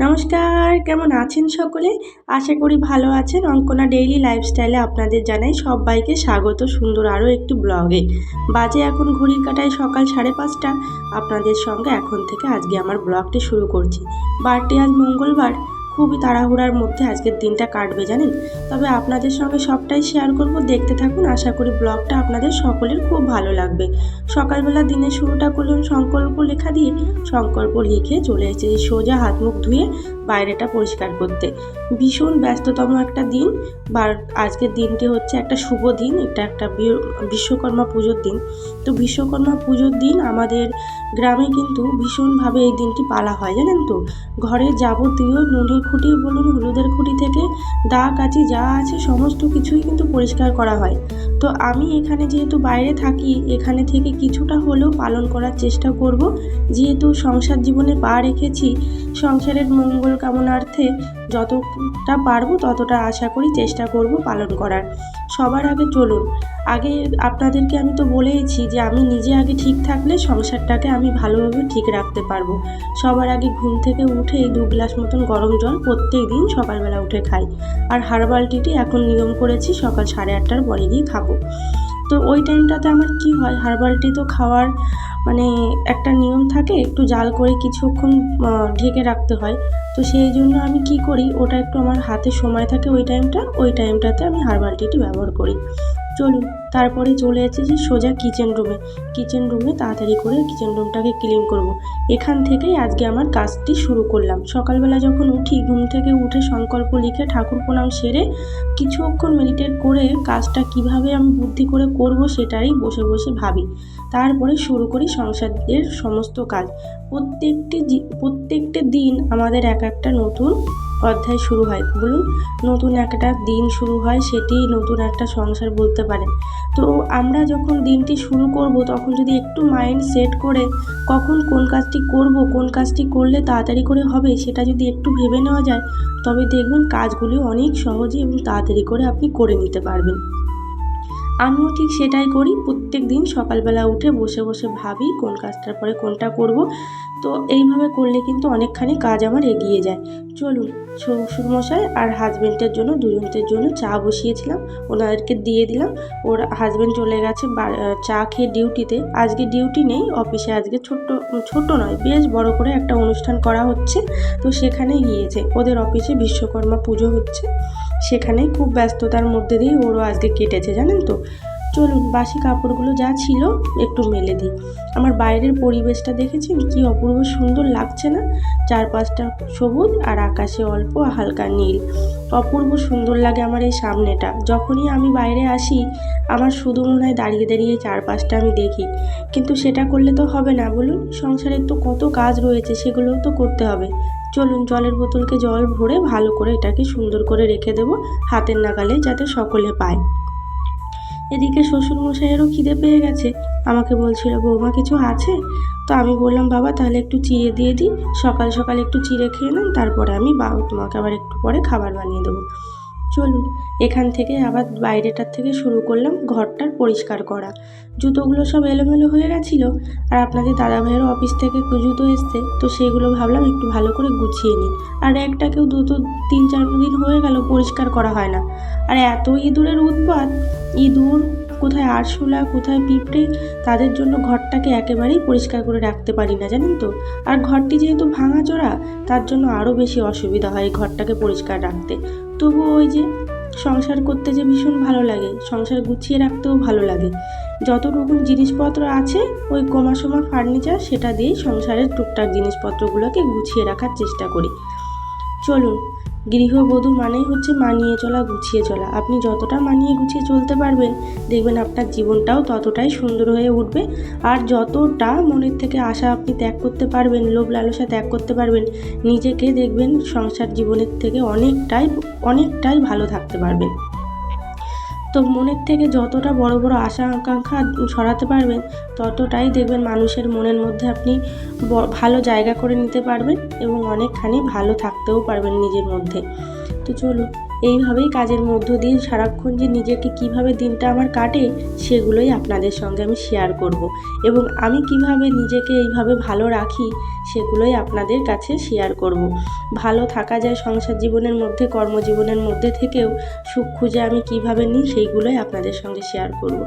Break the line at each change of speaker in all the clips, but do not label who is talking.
নমস্কার, কেমন আছেন সকলে? আশা করি ভালো আছেন। অঙ্কনা ডেইলি লাইফস্টাইলে আপনাদের জানাই সবাইকে স্বাগত সুন্দর আরও একটি ব্লগে। বাজে এখন ঘড়ির কাটায় সকাল সাড়ে পাঁচটা। আপনাদের সঙ্গে এখন থেকে আজকে আমার ব্লগটি শুরু করছি। বারটি আজ মঙ্গলবার। খুবই তাড়াহুড়ার মধ্যে আজকের দিনটা কাটবে জানেন? তবে আপনাদের সঙ্গে সবটাই শেয়ার করব। দেখতে থাকুন, আশা করি ব্লগটা আপনাদের সকলের খুব ভালো লাগবে। সকালবেলা দিনের শুরুটা করলাম সংকল্প লেখা দিয়ে সংকল্প লিখে চলে এসেছি। সোজা হাত মুখ ধুয়ে বাইরেটা পরিষ্কার করতে। ভীষণ ব্যস্ততম একটা দিন বা আজকের দিনটি হচ্ছে একটা শুভ দিন, এটা একটা বিশ্বকর্মা পুজোর দিন। তো বিশ্বকর্মা পুজোর দিন আমাদের গ্রামে কিন্তু ভীষণভাবে এই দিনটি পালা হয়, জানেন তো? ঘরের যাবতীয় নুনের খুঁটি বলুন, হলুদের খুঁটি থেকে দা, কাচি যা আছে, সমস্ত কিছুই কিন্তু পরিষ্কার করা হয়। তো আমি এখানে যেহেতু বাইরে থাকি, এখানে থেকে কিছুটা হলেও পালন করার চেষ্টা করব। যেহেতু সংসার জীবনে পা রেখেছি, সংসারের মঙ্গল কামনার্থে যতটা পারব ততটা আশা করি চেষ্টা করব পালন করার। সবার আগে চলুন। আগে আপনাদেরকে আমি তো বলেইছি যে আমি নিজে আগে ঠিক থাকলে সংসারটাকে আমি ভালোভাবে ঠিক রাখতে পারব। সবার আগে ঘুম থেকে উঠে এই দু গ্লাস মতন গরম জল প্রত্যেক দিন সকালবেলা উঠে খাই। আর হার্বাল টিটি এখন নিয়ম করেছি সকাল সাড়ে আটটার পরে গিয়ে খাব। তো ওই টাইমটাতে আমার কি হয় হার্বাল টি তো খাওয়ার মানে একটা নিয়ম থাকে, একটু জাল করে কিছুক্ষণ ঢেকে রাখতে হয়। তো সেই জন্য আমি কি করি, ওটা একটু আমার হাতে সময় থাকে ওই টাইমটা, ওই টাইমটাতে আমি হার্বাল টিটি ব্যবহার করি। চলুন, তারপরে চলে এসেছি সোজা কিচেন রুমে কিচেন রুমে তাড়াতাড়ি করে কিচেন রুমটাকে ক্লিন করব। এখান থেকেই আজকে আমার কাজটি শুরু করলাম। সকালবেলা যখন উঠি, ঘুম থেকে উঠে সংকল্প লিখে ঠাকুর প্রণাম সেরে কিছুক্ষণ মেডিটেট করে কাজটা কীভাবে আমি বুদ্ধি করে করব সেটাই বসে বসে ভাবি। তারপরে শুরু করি সংসারের সমস্ত কাজ। প্রত্যেকটি প্রত্যেকটি দিন আমাদের এক একটা নতুন অধ্যায় শুরু হয়। বলুন, নতুন একটা দিন শুরু হয়, সেটি নতুন একটা সংসার বলতে পারেন। তো আমরা যখন দিনটি শুরু করব, তখন যদি একটু মাইন্ড সেট করে কখন কোন কাজটি করব, কোন কাজটি করলে তাড়াতাড়ি করে হবে, সেটা যদি একটু ভেবে নেওয়া যায়, তবে দেখবেন কাজগুলি অনেক সহজে এবং তাড়াতাড়ি করে আপনি করে নিতে পারবেন। আমিও ঠিক সেটাই করি। প্রত্যেক দিন সকালবেলা উঠে বসে বসে ভাবি কোন কাজটার পরে কোনটা করব। তো এইভাবে করলে কিন্তু অনেকখানি কাজ আমার এগিয়ে যায়। চলুন শ্বশুরমশাই আর হাজব্যান্ডের জন্য, দুজনদের জন্য চা বসিয়েছিলাম। ওনাদেরকে দিয়ে দিলাম। ওর হাজব্যান্ড চলে গেছে চা খেয়ে ডিউটিতে। আজকে ডিউটি নেই, অফিসে আজকে ছোট্ট ছোট্ট নয়, বেশ বড় করে একটা অনুষ্ঠান করা হচ্ছে। তো সেখানে গিয়েছে। ওদের অফিসে বিশ্বকর্মা পুজো হচ্ছে। সেখানে খুব ব্যস্ততার মধ্যে দিয়ে ওরও আজকে কেটেছে, জানেন তো? চলুন, বাসি কাপড়গুলো যা ছিল একটু মেলে দিই। আমার বাইরের পরিবেশটা দেখেছেন? কি অপূর্ব সুন্দর লাগছে না? চারপাশটা সবুজ আর আকাশে অল্প হালকা নীল। অপূর্ব সুন্দর লাগে আমার এই সামনেটা। যখনই আমি বাইরে আসি, আমার শুধু মনে হয় দাঁড়িয়ে দাঁড়িয়ে চারপাশটা আমি দেখি। কিন্তু সেটা করলে তো হবে না, বলুন? সংসারের তো কত কাজ রয়েছে, সেগুলোও তো করতে হবে। চলুন, জলের বোতলকে জল ভরে ভালো করে এটাকে সুন্দর করে রেখে দেবো হাতের নাগালে, যাতে সকলে পায়। এদিকে শ্বশুরমশাইয়েরও খিদে পেয়ে গেছে। আমাকে বলছিল, বৌমা, কিছু আছে? তো আমি বললাম, বাবা, তাহলে একটু চিড়ে দিয়ে দিই। সকাল সকাল একটু চিড়ে খেয়ে নেন, তারপরে আমি বা, তোমাকে আবার একটু পরে খাবার বানিয়ে দেবো। চলুন, এখান থেকে আবার বাইরেটার থেকে শুরু করলাম ঘরটার পরিষ্কার করা। জুতোগুলো সব এলোমেলো হয়ে গেছিল আর আপনাদের দাদা ভাইয়ের অফিস থেকে জুতো এসছে, তো সেগুলো ভাবলাম একটু ভালো করে গুছিয়ে নিই। আর একটা কেউ দুটো তিন চার দিন হয়ে গেল পরিষ্কার করা হয় না। আর এত ইঁদুরের উৎপাত, ইঁদুর কোথায় আরশোলা, কোথায় পিঁপড়ে, তাদের জন্য ঘরটাকে একেবারেই পরিষ্কার করে রাখতে পারি না, জানেন তো? আর ঘরটি যেহেতু ভাঙাচোরা, তার জন্য আরও বেশি অসুবিধা হয় ঘরটাকে পরিষ্কার রাখতে। তবু ওই যে সংসার করতে যে ভীষণ ভালো লাগে, সংসার গুছিয়ে রাখতেও ভালো লাগে। যতটুকু জিনিসপত্র আছে, ওই কোমাসোমা ফার্নিচার, সেটা দিয়েই সংসারের টুকটাক জিনিসপত্রগুলোকে গুছিয়ে রাখার চেষ্টা করি। চলুন, গৃহবধূ মানেই হচ্ছে মানিয়ে চলা, গুছিয়ে চলা। আপনি যতটা মানিয়ে গুছিয়ে চলতে পারবেন, দেখবেন আপনার জীবনটাও ততটাই সুন্দর হয়ে উঠবে। আর যতটা মনের থেকে আশা আপনি ত্যাগ করতে পারবেন, লোভ লালসা ত্যাগ করতে পারবেন, নিজেকে দেখবেন সংসার জীবনের থেকে অনেকটাই অনেকটাই ভালো থাকতে পারবেন। তো মনের থেকে যতটা বড় বড় আশা, আকাঙ্ক্ষা সরাতে পারবেন, ততটাই দেখবেন মানুষের মনের মধ্যে আপনি ভালো জায়গা করে নিতে পারবেন এবং অনেকখানি ভালো থাকতেও পারবেন নিজের মধ্যে। তো চলুন। এইভাবেই কাজের মধ্য দিয়ে সারাক্ষণ যে নিজেকে কীভাবে দিনটা আমার কাটে, সেগুলোই আপনাদের সঙ্গে আমি শেয়ার করব। এবং আমি কীভাবে নিজেকে এইভাবে ভালো রাখি, সেগুলোই আপনাদের কাছে শেয়ার করব। ভালো থাকা যায় সংসার জীবনের মধ্যে, কর্মজীবনের মধ্যে থেকেও, সুখ খুঁজে আমি কীভাবে নিই, সেইগুলোই আপনাদের সঙ্গে শেয়ার করব।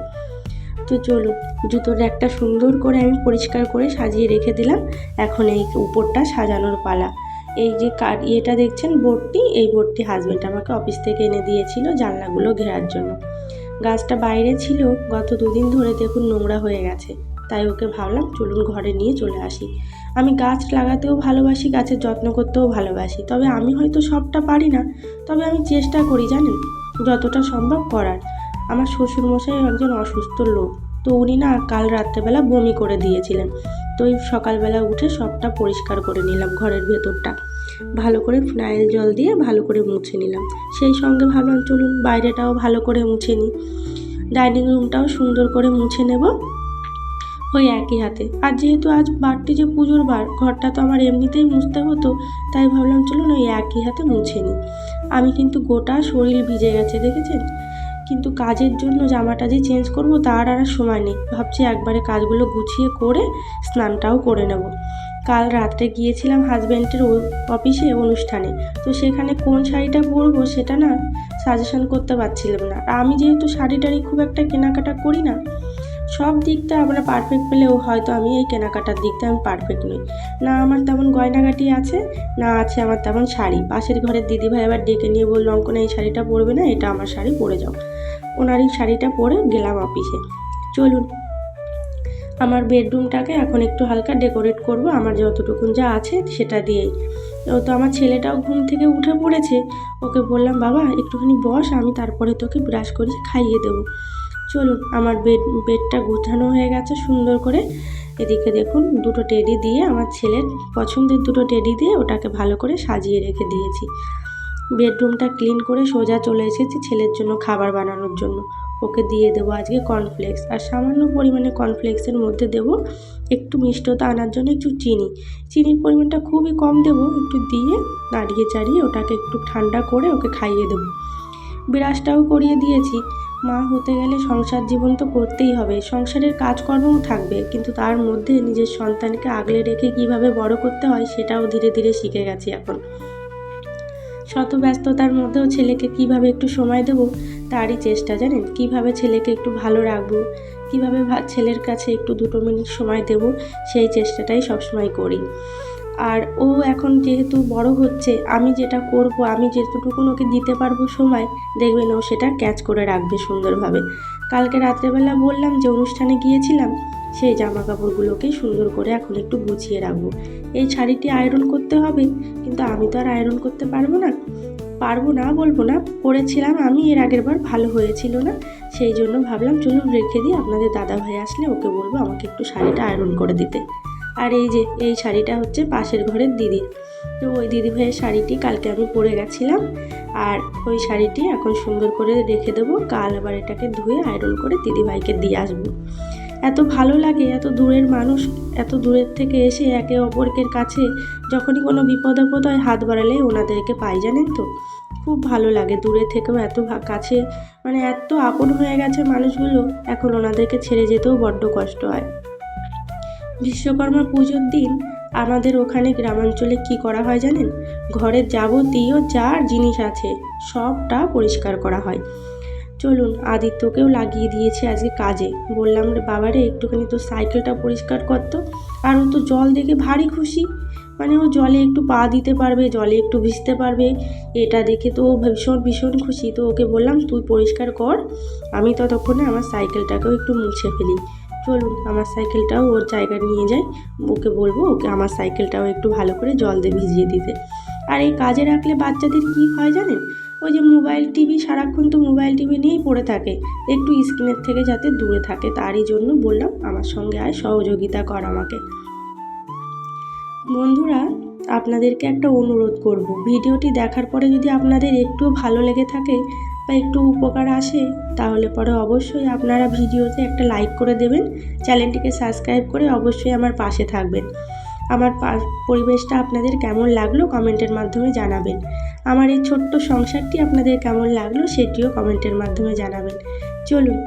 তো চলুন, জুতোর একটা সুন্দর করে আমি পরিষ্কার করে সাজিয়ে রেখে দিলাম। এখন এই উপরটা সাজানোর পালা। এই যে কার ইয়েটা দেখছেন বোর্ডটি এই বোর্ডটি হাজব্যান্ড আমাকে অফিস থেকে এনে দিয়েছিল জানলাগুলো ঘেরার জন্য। গাছটা বাইরে ছিল, গত দুদিন ধরে দেখুন নোংরা হয়ে গেছে। তাই ওকে ভাবলাম চলুন ঘরে নিয়ে চলে আসি। আমি গাছ লাগাতেও ভালোবাসি, গাছের যত্ন করতেও ভালোবাসি। তবে আমি হয়তো সবটা পারি না, তবে আমি চেষ্টা করি জানেন, যতটা সম্ভব করার। আমার শ্বশুরমশাই একজন অসুস্থ লোক, তো উনি না কাল রাত্রেবেলা বমি করে দিয়েছিলেন। তো ওই সকালবেলা উঠে সবটা পরিষ্কার করে নিলাম ঘরের ভেতরটা। ভালো করে ফিনাইল জল দিয়ে ভালো করে মুছে নিলাম। সেই সঙ্গে ভাবলাম, চলুন বাইরেটাও ভালো করে মুছে নিই। ডাইনিং রুমটাও সুন্দর করে মুছে নেব ওই একই হাতে। আর যেহেতু আজ বারটি যে পুজোর বার, ঘরটা তো আমার এমনিতেই মুছতে হতো, তাই ভাবলাম, চলুন ওই একই হাতে মুছে নিই। আমি কিন্তু গোটা শরীর ভিজে গেছে, দেখেছেন? কিন্তু কাজের জন্য জামাটা যে চেঞ্জ করব তার আর সময় নেই। ভাবছি একবারে কাজগুলো গুছিয়ে করে স্নানটাও করে নেব। কাল রাত্রে গিয়েছিলাম হাজব্যান্ডের অফিসে অনুষ্ঠানে। তো সেখানে কোন শাড়িটা পরবো সেটা না সাজেশন করতে পারছিলাম না। আর আমি যেহেতু শাড়ি টাড়ি খুব একটা কেনাকাটা করি না, সব দিকটা আমরা পারফেক্ট পেলেও হয়তো আমি এই কেনাকাটার দিকটা আমি পারফেক্ট নই। না আমার তেমন গয়নাগাটি আছে, না আছে আমার তেমন শাড়ি। পাশের ঘরের দিদিভাই আবার ডেকে নিয়ে বলল, অঙ্কনা, এই শাড়িটা পরবে না, এটা আমার শাড়ি, পরে যাও। ওনারই শাড়িটা পরে গেলাম অফিসে চলুন, আমার বেডরুমটাকে এখন একটু হালকা ডেকোরেট করব, আমার যতটুকুন যা আছে সেটা দিয়েই। তো আমার ছেলেটাও ঘুম থেকে উঠে পড়েছে, ওকে বললাম, বাবা, একটুখানি বস, আমি তারপরে তোকে ব্রাশ করে খাইয়ে দেবো। চলুন, আমার বেড বেডটা গোছানো হয়ে গেছে সুন্দর করে। এদিকে দেখুন, দুটো টেডি দিয়ে আমার ছেলের পছন্দের দুটো টেডি দিয়ে ওটাকে ভালো করে সাজিয়ে রেখে দিয়েছি। বেডরুমটা ক্লিন করে সোজা চলে এসেছি ছেলের জন্য খাবার বানানোর জন্য। ওকে দিয়ে দেবো আজকে কর্নফ্লেক্স আর সামান্য পরিমাণে কর্নফ্লেক্সের মধ্যে দেবো একটু মিষ্টতা আনার জন্য একটু চিনি। চিনির পরিমাণটা খুবই কম দেবো, একটু দিয়ে নাড়িয়ে চাড়িয়ে ওটাকে একটু ঠান্ডা করে ওকে খাইয়ে দেবো। বিরাজটাও করিয়ে দিয়েছি। মা হতে গেলে সংসার জীবন তো করতেই হবে, সংসারের কাজকর্মও থাকবে, কিন্তু তার মধ্যে নিজের সন্তানকে আগলে রেখে কীভাবে বড় করতে হয় সেটাও ধীরে ধীরে শিখে গেছি এখন। শত ব্যস্ততার মধ্যেও ছেলেকে কীভাবে একটু সময় দেবো, তারই চেষ্টা, জানেন? কীভাবে ছেলেকে একটু ভালো রাখব, কীভাবে ছেলের কাছে একটু দুটো মিনিট সময় দেব, সেই চেষ্টাটাই সবসময় করি। আর ও এখন যেহেতু বড় হচ্ছে, আমি যেটা করব, আমি যেটুকুন ওকে দিতে পারব সময়, দেখবেন ও সেটা ক্যাচ করে রাখবে সুন্দরভাবে। কালকে রাত্রেবেলা বললাম যে অনুষ্ঠানে গিয়েছিলাম, সেই জামা কাপড়গুলোকে সুন্দর করে এখন একটু গুছিয়ে রাখব। এই শাড়িটি আয়রন করতে হবে কিন্তু আমি তো আর আয়রন করতে পারব না। পারব না, বলব না পরেছিলাম আমি, এর আগের বার ভালো হয়েছিল না। সেই জন্য ভাবলাম চলুন রেখে দিই, আপনাদের দাদা ভাই আসলে ওকে বলব আমাকে একটু শাড়িটা আয়রন করে দিতে। আর এই যে, এই শাড়িটা হচ্ছে পাশের ঘরের দিদির। তো ওই দিদি ভাইয়ের শাড়িটি কালকে আমি পরে গেছিলাম, আর ওই শাড়িটি এখন সুন্দর করে রেখে দেবো, কাল আবার এটাকে ধুয়ে আয়রন করে দিদিভাইকে দিয়ে আসব। এত ভালো লাগে, এত দূরের মানুষ, এত দূরের থেকে এসে একে অপরকের কাছে যখনই কোনো বিপদ আপদ হয় হাত বাড়ালে ওনাদেরকে পাই, জানেন তো? খুব ভালো লাগে, দূরে থেকেও এত কাছে মানে এত আপন হয়ে গেছে মানুষগুলো, এখন ওনাদেরকে ছেড়ে যেতেও বড্ড কষ্ট হয়। বিশ্বকর্মা পুজোর দিন আমাদের ওখানে গ্রামাঞ্চলে কি করা হয় জানেন? ঘরের যাবতীয় যা জিনিস আছে, সবটা পরিষ্কার করা হয়। চলুন, আদিত্যকেও লাগিয়ে দিয়েছে আজকে কাজে। বললাম রে বাবারে, একটুখানি তো সাইকেলটা পরিষ্কার করতো আর ও তো জল দেখে ভারী খুশি। মানে ও জলে একটু পা দিতে পারবে, জলে একটু ভিজতে পারবে। এটা দেখে তো ও ভীষণ ভীষণ খুশি। তো ওকে বললাম, তুই পরিষ্কার কর। আমি ততক্ষণে আমার সাইকেলটাকেও একটু মুছে ফেলি। চলুন, আমার সাইকেলটাও ওর জায়গায় নিয়ে যাই। ওকে বলব, ওকে আমার সাইকেলটাও একটু ভালো করে জল দিয়ে ভিজিয়ে দিতে। আর এই কাজে রাখলে বাচ্চাদের কি হয় জানেন? ওই যে মোবাইল টিভি, সারাক্ষণ তো মোবাইল টিভি নিয়েই পড়ে থাকে। একটু স্ক্রিনের থেকে যাতে দূরে থাকে, তারই জন্য বললাম, আমার সঙ্গে আয় সহযোগিতা কর আমাকে। বন্ধুরা, আপনাদেরকে একটা অনুরোধ করব। ভিডিওটি দেখার পরে যদি আপনাদের একটু ভালো লেগে থাকে বা একটু উপকার আসে, তাহলে পরে অবশ্যই আপনারা ভিডিওতে একটা লাইক করে দেবেন। চ্যানেলটিকে সাবস্ক্রাইব করে অবশ্যই আমার পাশে থাকবেন। আমার পরিবেশটা আপনাদের কেমন লাগল কমেন্টের মাধ্যমে জানাবেন। আমার এই ছোট্ট সংসারটি আপনাদের কেমন লাগল সেটিও কমেন্টের মাধ্যমে জানাবেন। চলুন,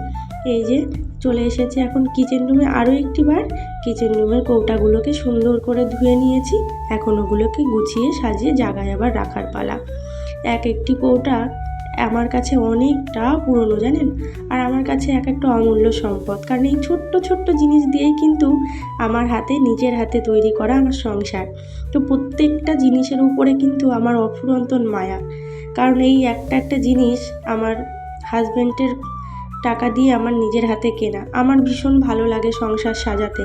এই যে চলে এসেছে এখন কিচেন রুমে আরও একটি বার। কিচেন রুমের কৌটাগুলোকে সুন্দর করে ধুয়ে নিয়েছি। এখন ওগুলোকে গুছিয়ে সাজিয়ে জায়গায় আবার রাখার পালা। এক একটি কৌটা আমার কাছে অনেকটা পুরনো, জানেন? আর আমার কাছে এক একটা অমূল্য সম্পদ। কারণ এই ছোট্ট ছোট্ট জিনিস দিয়েই কিন্তু আমার হাতে, নিজের হাতে তৈরি করা আমার সংসার। তো প্রত্যেকটা জিনিসের উপরে কিন্তু আমার অফুরন্তন মায়া। কারণ এই একটা একটা জিনিস আমার হাজব্যান্ডের টাকা দিয়ে আমার নিজের হাতে কেনা। আমার ভীষণ ভালো লাগে সংসার সাজাতে।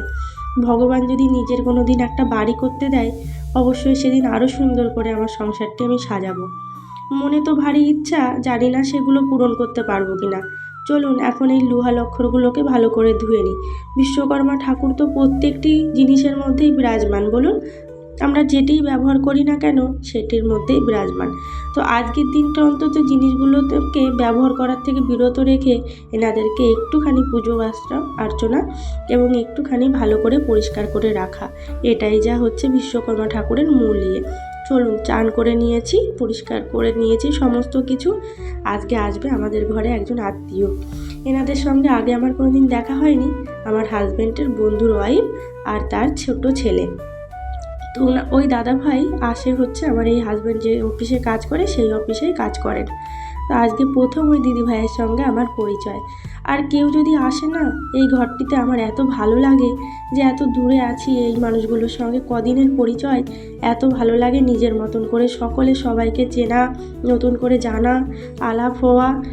ভগবান যদি নিজের কোনো দিন একটা বাড়ি করতে দেয়, অবশ্যই সেদিন আরও সুন্দর করে আমার সংসারটি আমি সাজাবো। মনে তো ভারী ইচ্ছা, জানি না সেগুলো পূরণ করতে পারব কি না চলুন, এখন এই লোহা লক্ষরগুলোকে ভালো করে ধুয়ে নিই। বিশ্বকর্মা ঠাকুর তো প্রত্যেকটি জিনিসের মধ্যেই বিরাজমান, বলুন। আমরা যেটিই ব্যবহার করি না কেন, সেটির মধ্যেই বিরাজমান। তো আজকের দিনটা অন্তত জিনিসগুলোকে ব্যবহার করার থেকে বিরত রেখে এনাদেরকে একটুখানি পুজো আশ্রা অর্চনা এবং একটুখানি ভালো করে পরিষ্কার করে রাখা। এটাই যা হচ্ছে বিশ্বকর্মা ঠাকুরের মূল ইয়ে। চলুন, চান করে নিয়েছি, পরিষ্কার করে নিয়েছি সমস্ত কিছু। আজকে আসবে আমাদের ঘরে একজন আত্মীয়। এনাদের সঙ্গে আগে আমার কোনোদিন দেখা হয়নি। আমার হাজব্যান্ডের বন্ধুর ওয়াইফ আর তার ছোট ছেলে। তো ওই দাদা ভাই আসে হচ্ছে আমার এই হাজব্যান্ড যে অফিসে কাজ করে, সেই অফিসেই কাজ করেন। তো আজকে প্রথম ওই দিদি ভাইয়ের সঙ্গে আমার পরিচয়। আর কেউ যদি আসে না, এই ঘরটিতে আমার এত ভালো লাগে যে এত দূরে আছি এই মানুষগুলোর সঙ্গে। কদিনের পরিচয়, এত ভালো লাগে নিজের মতন করে সকলে সবাইকে চেনা, নতুন করে জানা, আলাপ হওয়া।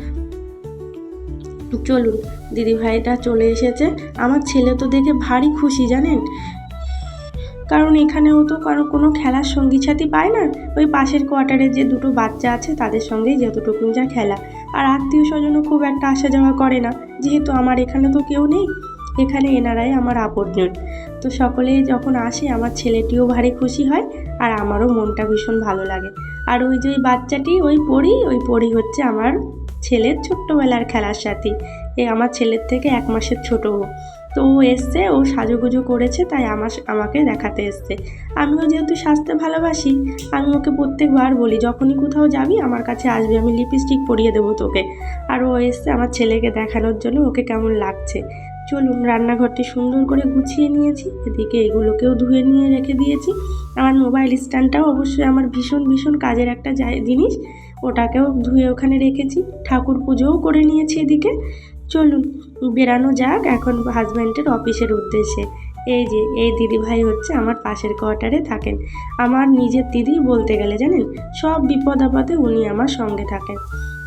চলুন দিদি ভাইটা চলে এসেছে। আমার ছেলে তো দেখে ভারী খুশি, জানেন? কারণ এখানেও তো কারও কোনো খেলার সঙ্গী সাথী পায় না। ওই পাশের কোয়ার্টারে যে দুটো বাচ্চা আছে, তাদের সঙ্গেই যতটুকু যা খেলা। আর আত্মীয় স্বজনও খুব একটা আসা যাওয়া করে না। যেহেতু আমার এখানে তো কেউ নেই, এখানে এনারাই আমার আপনজন। তো সকলেই যখন আসে, আমার ছেলেটিও ভারী খুশি হয় আর আমারও মনটা ভীষণ ভালো লাগে। আর ওই যে বাচ্চাটি, ওই পড়ি ওই পড়ি হচ্ছে আমার ছেলের ছোট্টবেলার খেলার সাথী। এ আমার ছেলের থেকে এক মাসের ছোটো তো ও এসছে, ও সাজুগুজু করেছে, তাই আমার আমাকে দেখাতে এসছে। আমিও যেহেতু সাজতে ভালোবাসি, আমি ওকে প্রত্যেকবার বলি, যখনই কোথাও যাবি, আমার কাছে আসবি, আমি লিপস্টিক পরিয়ে দেবো তোকে। আর ও এসছে আমার ছেলেকে দেখানোর জন্য, ওকে কেমন লাগছে। চলুন, রান্নাঘরটি সুন্দর করে গুছিয়ে নিয়েছি, এদিকে এগুলোকেও ধুয়ে নিয়ে রেখে দিয়েছি। আমার মোবাইল স্ট্যান্ডটাও অবশ্যই আমার ভীষণ ভীষণ কাজের একটা জিনিস, ওটাকেও ধুয়ে ওখানে রেখেছি। ঠাকুর পুজোও করে নিয়েছি এদিকে। চলুন বেরানো যাক এখন হাজব্যান্ডের অফিসের উদ্দেশ্যে। এই যে, এই দিদি ভাই হচ্ছে আমার পাশের কোয়ার্টারে থাকেন। আমার নিজের দিদি বলতে গেলে জানেন, সব বিপদ আপদে উনি আমার সঙ্গে থাকেন।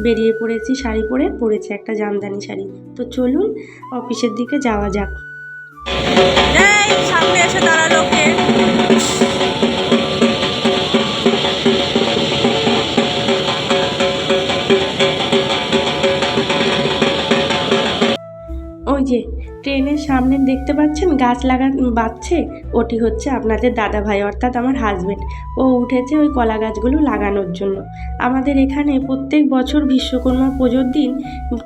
বেরিয়ে পড়েছি শাড়ি পরে, পরেছি একটা জামদানি শাড়ি। তো চলুন অফিসের দিকে যাওয়া যাক।
সামনে এসে দাঁড়াল
ট্রেনের সামনে দেখতে পাচ্ছেন গাছ লাগা বাচ্ছে ওটি হচ্ছে আপনাদের দাদা ভাই, অর্থাৎ আমার হাজবেন্ড ও উঠেছে ওই কলা গাছগুলো লাগানোর জন্য। আমাদের এখানে প্রত্যেক বছর বিশ্বকর্মা পুজোর দিন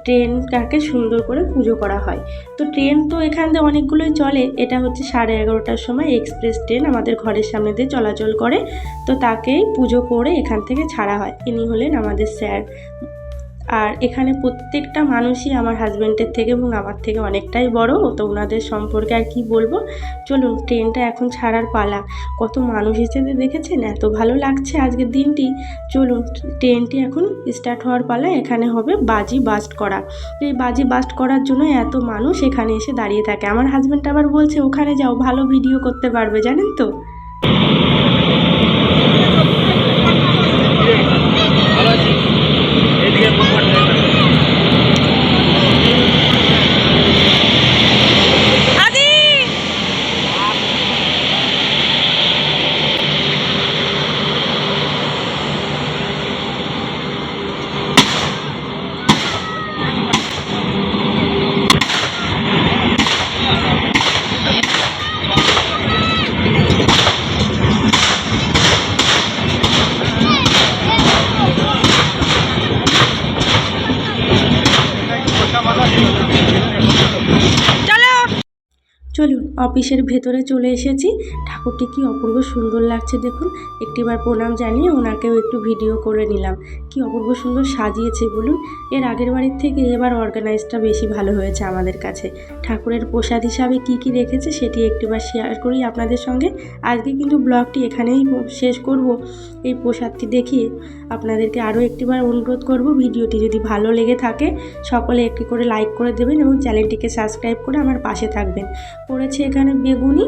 ট্রেনটাকে সুন্দর করে পুজো করা হয়। তো ট্রেন তো এখান দিয়ে অনেকগুলোই চলে। এটা হচ্ছে সাড়ে এগারোটার সময় এক্সপ্রেস ট্রেন আমাদের ঘরের সামনে দিয়ে চলাচল করে। তো তাকেই পুজো করে এখান থেকে ছাড়া হয়। ইনি হলেন আমাদের স্যার আর এখানে প্রত্যেকটা মানুষই আমার হাজব্যান্ডের থেকে এবং আমার থেকে অনেকটাই বড়, তো ওনাদের সম্পর্কে আর কি বলব? চলুন ট্রেনটা এখন ছাড়ার পালা। কত মানুষ এসেছে দেখেছেন? এত ভালো লাগছে আজকের দিনটি। চলুন ট্রেনটি এখন স্টার্ট হওয়ার পালা, এখানে হবে বাজি বাস্ট করা। এই বাজি বাস্ট করার জন্য এত মানুষ এখানে এসে দাঁড়িয়ে থাকে। আমার হাজব্যান্ড আবার বলছে, ওখানে যাও, ভালো ভিডিও করতে পারবে। জানেন তো
ভালো আছি এদিকে কোম্পানি
আদি
অফিসের ভেতরে চলে এসেছি। ঠাকুরটি কি অপূর্ব সুন্দর লাগছে দেখুন। একটিবার প্রণাম জানিয়ে ওনাকেও একটু ভিডিও করে নিলাম। কি অপূর্ব সুন্দর সাজিয়েছে বলুন। এর আগের বাড়ির থেকে এবার অর্গানাইজটা বেশি ভালো হয়েছে আমাদের কাছে। ঠাকুরের প্রসাদ হিসাবে কি কি রেখেছে সেটি একটিবার শেয়ার করি আপনাদের সঙ্গে। আজকে কিন্তু ব্লগটি এখানেই শেষ করব। এই প্রসাদটি দেখিয়ে আপনাদেরকে আরও একটিবার অনুরোধ করব, ভিডিওটি যদি ভালো লেগে থাকে, সকলে একটি করে লাইক করে দেবেন এবং চ্যানেলটিকে সাবস্ক্রাইব করে আমার পাশে থাকবেন। করেছে এখানে বেগুনি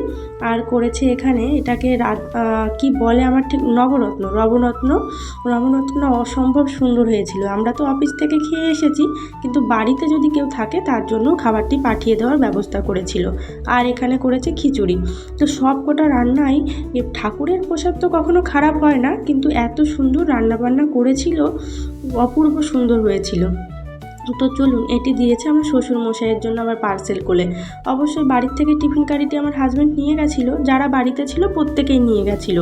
আর করেছে এখানে। এটাকে রাত কি বলে আমার ঠিক, নবরত্ন নবরত্ন নবরত্ন অসম্ভব সুন্দর হয়েছিল। আমরা তো অফিস থেকে খেয়ে এসেছি, কিন্তু বাড়িতে যদি কেউ থাকে তার জন্য খাবারটি পাঠিয়ে দেওয়ার ব্যবস্থা করেছিল। আর এখানে করেছে খিচুড়ি। তো সব কটা রান্নাই ঠাকুরের প্রসাদ তো কখনো খারাপ হয় না, কিন্তু এত সুন্দর রান্নাবান্না করেছিল, অপূর্ব সুন্দর হয়েছিল। তো চলুন, এটি দিয়েছে আমার শ্বশুর মশাইয়ের জন্য আবার পার্সেল করে অবশ্যই বাড়ির থেকে টিফিন কারিটি আমার হাজব্যান্ড নিয়ে গেছিল, যারা বাড়িতে ছিল প্রত্যেকেই নিয়ে গেছিল।